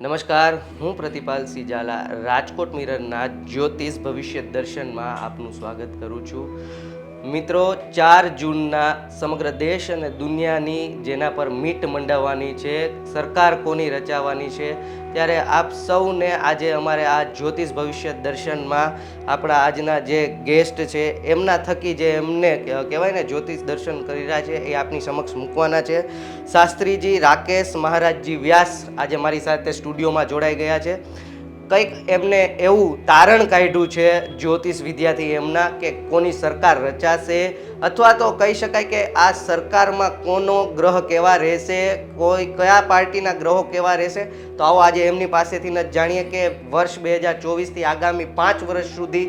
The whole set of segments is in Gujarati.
નમસ્કાર હું પ્રતિપાલ સિંહ ઝાલા રાજકોટ મિરરના જ્યોતિષ ભવિષ્ય દર્શનમાં આપનું સ્વાગત કરું છું. મિત્રો, ચાર જૂનના સમગ્ર દેશ અને દુનિયાની જેના પર મીટ મંડાવવાની છે, સરકાર કોની રચાવવાની છે, ત્યારે આપ સૌને આજે અમારે આ જ્યોતિષ ભવિષ્ય દર્શનમાં આપણા આજના જે ગેસ્ટ છે, એમના થકી જે એમને કહેવાય ને, જ્યોતિષ દર્શન કરી રહ્યા છે, એ આપની સમક્ષ મૂકવાના છે. શાસ્ત્રીજી, રાકેશ મહારાજજી વ્યાસ આજે મારી સાથે સ્ટુડિયોમાં જોડાઈ ગયા છે. કંઈક એમને એવું તારણ કાઢ્યું છે જ્યોતિષ વિદ્યાથી એમના કે કોની સરકાર રચાશે? અથવા તો કહી શકાય કે આ સરકારમાં કોનો ગ્રહ કેવા રહેશે? કોઈ કયા પાર્ટીના ગ્રહો કેવા રહેશે? તો આવો આજે એમની પાસેથી જ જાણીએ કે વર્ષ બે હજાર ચોવીસથી આગામી પાંચ વર્ષ સુધી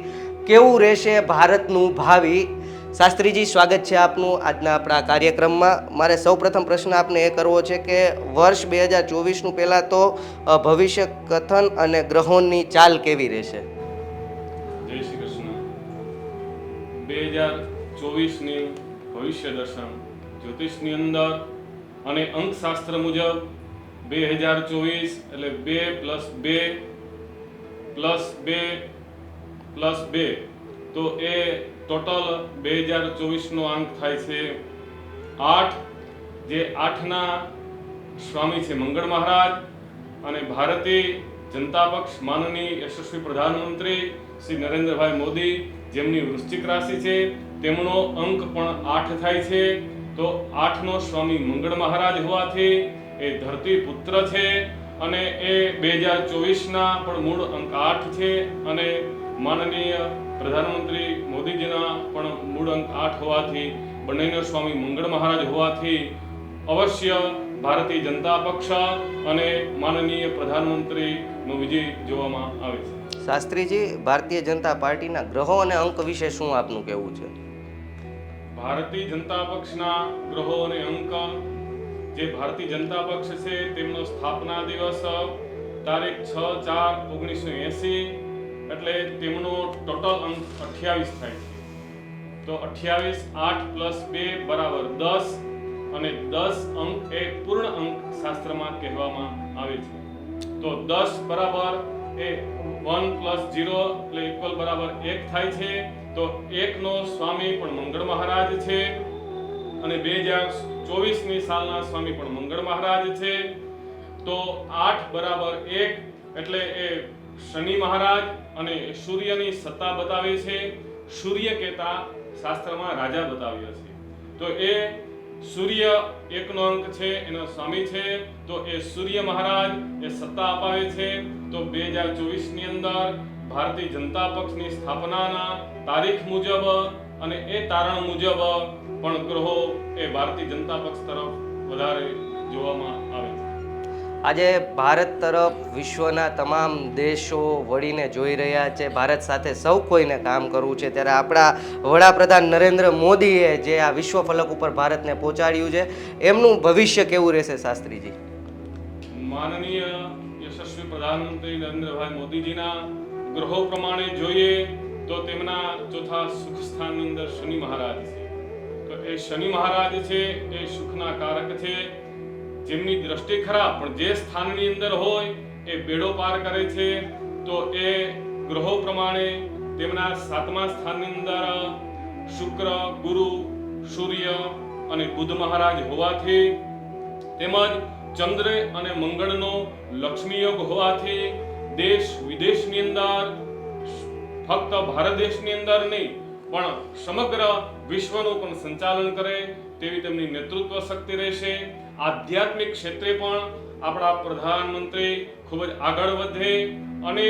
કેવું રહેશે ભારતનું ભાવિ? શાસ્ત્રીજી, સ્વાગત છે આપનું આજના આપણા કાર્યક્રમમાં. મારે સૌપ્રથમ પ્રશ્ન આપને એ કરવો છે કે વર્ષ બે હજાર ચોવીસનું પહેલાં તો ભવિષ્ય કથન અને ગ્રહોની ચાલ કેવી રહેશે? જય શ્રી કૃષ્ણ. બે હજાર ચોવીસની ભવિષ્ય દર્શન જ્યોતિષની અંદર અને અંકશાસ્ત્ર મુજબ બે હજાર ચોવીસ એટલે બે પ્લસ બે પ્લસ બે પ્લસ બે. તો એ ટોટલ બે હજાર ચોવીસનો અંક થાય છે. આઠ, જે આઠના સ્વામી છે મંગળ મહારાજ અને ભારતીય જનતા પક્ષ માનનીય યશસ્વી પ્રધાનમંત્રી શ્રી નરેન્દ્રભાઈ મોદી, જેમની વૃશ્ચિક રાશિ છે, તેમનો અંક પણ આઠ થાય છે. તો આઠનો સ્વામી મંગળ મહારાજ હોવાથી એ ધરતી પુત્ર છે અને એ બે હજાર ચોવીસના પણ મૂળ અંક આઠ છે અને માનનીય પ્રધાનમંત્રી મોદીજીના પણ મૂળ અંક આઠ હોવાથી બંનેના સ્વામી મંગળ મહારાજ હોવાથી અવશ્ય ભારતીય જનતા પક્ષ અને માનનીય પ્રધાનમંત્રીનો વિજય જોવામાં આવે છે. શાસ્ત્રીજી ભારતીય જનતા પાર્ટીના ગ્રહો અને અંક વિશે શું આપનું કહેવું છે? ભારતીય જનતા પક્ષના ગ્રહો અને અંક જે ભારતીય જનતા પક્ષ છે તેમનો સ્થાપના દિવસ તારીખ છ ચાર ઓગણીસો એંસી એટલે તેમનો ટોટલ અંક અઠ્યાવીસ થાય છે. તો અઠ્યાવીસ, આઠ પ્લસ બે બરાબર દસ અને દસ અંક એ પૂર્ણ અંક શાસ્ત્રમાં કહેવામાં આવે છે. તો દસ બરાબર એ વન પ્લસ ઝીરો એટલે ઇક્વલ બરાબર એક થાય છે. તો એકનો સ્વામી પણ મંગળ મહારાજ છે અને બે હજાર ચોવીસની સાલના સ્વામી પણ મંગળ મહારાજ છે. તો આઠ બરાબર એક એટલે એ શનિ મહારાજ અને સૂર્યની સત્તા બતાવે છે. સૂર્ય કહેતા શાસ્ત્રમાં રાજા બતાવ્યા છે. તો એ સૂર્ય એકનો અંક છે, એનો સ્વામી છે. તો એ સૂર્ય મહારાજ એ સત્તા અપાવે છે. તો બે હજાર ચોવીસની અંદર ભારતીય જનતા પક્ષની સ્થાપનાના તારીખ મુજબ અને એ તારણ મુજબ પણ ગ્રહો એ ભારતીય જનતા પક્ષ તરફ વધારે જોવામાં આવે આજે ભારત તરફ વિશ્વના તમામ દેશો વળીને જોઈ રહ્યા છે. ભારત સાથે સૌ કોઈને કામ કરવું છે. ત્યારે આપણા વડાપ્રધાન નરેન્દ્ર મોદીએ જે આ વિશ્વ ફલક ઉપર ભારતને પહોંચાડ્યું છે, એમનું ભવિષ્ય કેવું રહેશે શાસ્ત્રીજી? માનનીય યશસ્વી પ્રધાનમંત્રી નરેન્દ્રભાઈ મોદીજીના ગ્રહો પ્રમાણે જોઈએ તો તેમના ચોથા સુખ સ્થાનની અંદર શનિ મહારાજ છે. તો એ શનિ મહારાજ છે, એ સુખના કારક છે જેમની દ્રષ્ટિ ખરાબ, પણ જે સ્થાનની અંદર હોય એ બેડો પાર કરે છે, તો એ ગ્રહો પ્રમાણે તેમના સાતમા સ્થાનની અંદર શુક્ર, ગુરુ, સૂર્ય અને બુધ મહારાજ હોવાથી તેમજ ચંદ્ર અને મંગળનો લક્ષ્મી યોગ હોવાથી દેશ વિદેશની અંદર, ફક્ત ભારત દેશની અંદર નહીં, પણ સમગ્ર વિશ્વનું પણ સંચાલન કરે તેવી તેમની નેતૃત્વ શક્તિ રહેશે. આધ્યાત્મિક ક્ષેત્રે પણ આપણા પ્રધાનમંત્રી ખૂબ જ આગળ વધે અને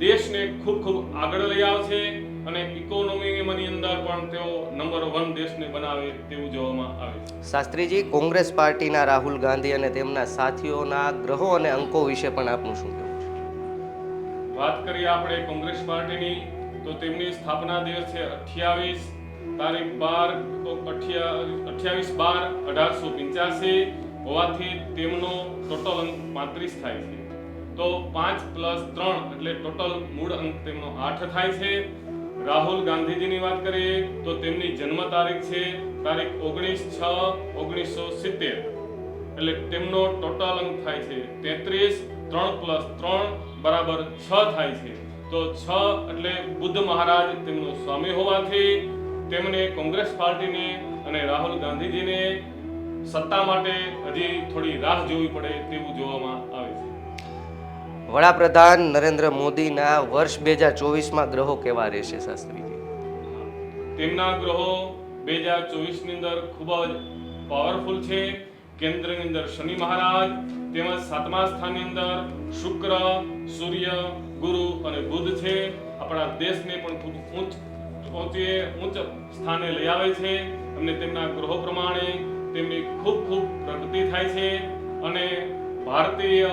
દેશને ખૂબ ખૂબ આગળ લઈ આવશે અને ઇકોનોમીની અંદર પણ તેઓ નંબર વન દેશને બનાવે તેવું જોવામાં આવે છે. શાસ્ત્રીજી કોંગ્રેસ પાર્ટીના રાહુલ ગાંધી અને તેમના સાથીઓના ગ્રહો અને અંકો વિશે પણ આપનું શું કહેવું વાત કરીએ આપણે કોંગ્રેસ પાર્ટીની તો તેમની સ્થાપના દિવસ છે અઠ્યાવીસ તારીખ બાર અઠ્યાવીસ બાર અઢારસો પંચ્યાસી હોવાથી તેમનો ટોટલ અંક પાંત્રીસ થાય છે. તો પાંચ પ્લસ ત્રણ એટલે ટોટલ મૂળ અંક તેમનો આઠ થાય છે. રાહુલ ગાંધીજીની વાત કરીએ તો તેમની જન્મ તારીખ છે તારીખ ઓગણીસ છ ઓગણીસો સિત્તેર. એટલે તેમનો ટોટલ અંક થાય છે તેત્રીસ, ત્રણ પ્લસ ત્રણ બરાબર છ થાય છે. તો છ એટલે બુદ્ધ મહારાજ તેમનો સ્વામી હોવાથી તેમને કોંગ્રેસ પાર્ટીને અને રાહુલ ગાંધીજીને સત્તા માટે હજી થોડી રાહ જોવી પડે તેવું જોવામાં આવે છે. વડાપ્રધાન નરેન્દ્ર મોદીના વર્ષ બે હજાર ચોવીસમાં ગ્રહો કેવા રહેશે શાસ્ત્રીજી? તેમના ગ્રહો બે હજાર ચોવીસની અંદર ખૂબ જ પાવરફુલ છે. કેન્દ્રની અંદર શનિ મહારાજ તેમજ સાતમા સ્થાનની અંદર શુક્ર સૂર્ય ગુરુ અને બુધ છે. આપણા દેશને પણ ખૂબ ઉચ્ચ ઊંચે ઉચ્ચ સ્થાને લઈ આવે છે. અને તેમના ગ્રહો પ્રમાણે તેમની ખૂબ ખૂબ પ્રગતિ થાય છે. અને ભારતીય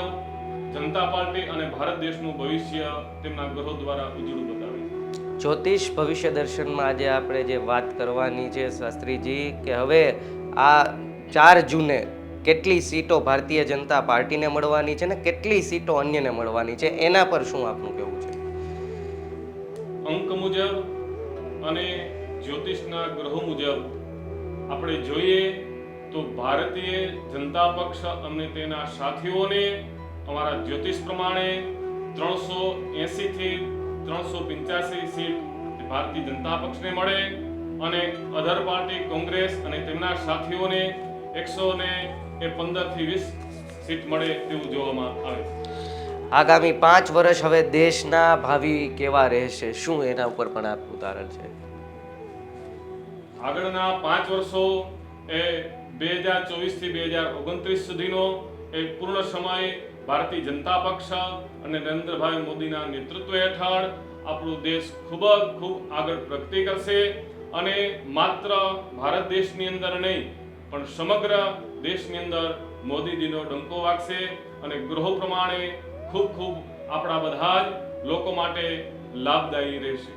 જનતા પાર્ટી અને ભારત દેશનું ભવિષ્ય તેમના ગ્રહો દ્વારા ઉજળું બતાવે છે. જ્યોતિષ ભવિષ્ય દર્શનમાં આજે આપણે જે વાત કરવાની છે શાસ્ત્રીજી કે હવે આ ચાર જૂને કેટલી સીટો ભારતીય જનતા પાર્ટીને મળવાની છે ને કેટલી સીટો અન્યને મળવાની છે? એના પર શું આપનું કહેવું છે? અંક મુજબ અને જ્યોતિષના ગ્રહો મુજબ આપણે જોઈએ તો ભારતીય જનતા પક્ષ અને તેના સાથીઓને અમારા જ્યોતિષ પ્રમાણે ત્રણસો એંશીથી ત્રણસો પંચ્યાસી સીટ ભારતીય જનતા પક્ષને મળે અને અધર પાર્ટી કોંગ્રેસ અને તેમના સાથીઓને એકસો ને એ પંદરથી વીસ સીટ મળે તેવું જોવામાં આવે છે. આગામી પાંચ વર્ષ હવે દેશના ભાવિ કેવા રહેશે? શું એના ઉપર પણ આપનું ઉદાહરણ છે? આગળના પાંચ વર્ષો એ બે હજાર ચોવીસથી બે હજાર ઓગણત્રીસ સુધીનો એ પૂર્ણ સમય ભારતીય જનતા પક્ષ અને નરેન્દ્રભાઈ મોદીના નેતૃત્વ હેઠળ આપણો દેશ ખૂબ જ ખૂબ આગળ પ્રગતિ કરશે અને માત્ર ભારત દેશની અંદર નહીં, પણ સમગ્ર દેશની અંદર મોદીજીનો ડંકો વાગશે અને ગ્રહો પ્રમાણે ખૂબ ખૂબ આપણા બધા લોકો માટે લાભદાયી રહેશે.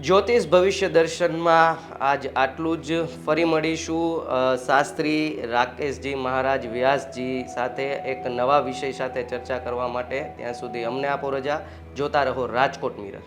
જ્યોતિષ ભવિષ્ય દર્શનમાં આજ આટલું જ ફરી મળીશું. શાસ્ત્રી રાકેશજી મહારાજ વ્યાસજી સાથે એક નવા વિષય સાથે ચર્ચા કરવા માટે ત્યાં સુધી અમને આપો રજા. જોતા રહો રાજકોટ મિરર.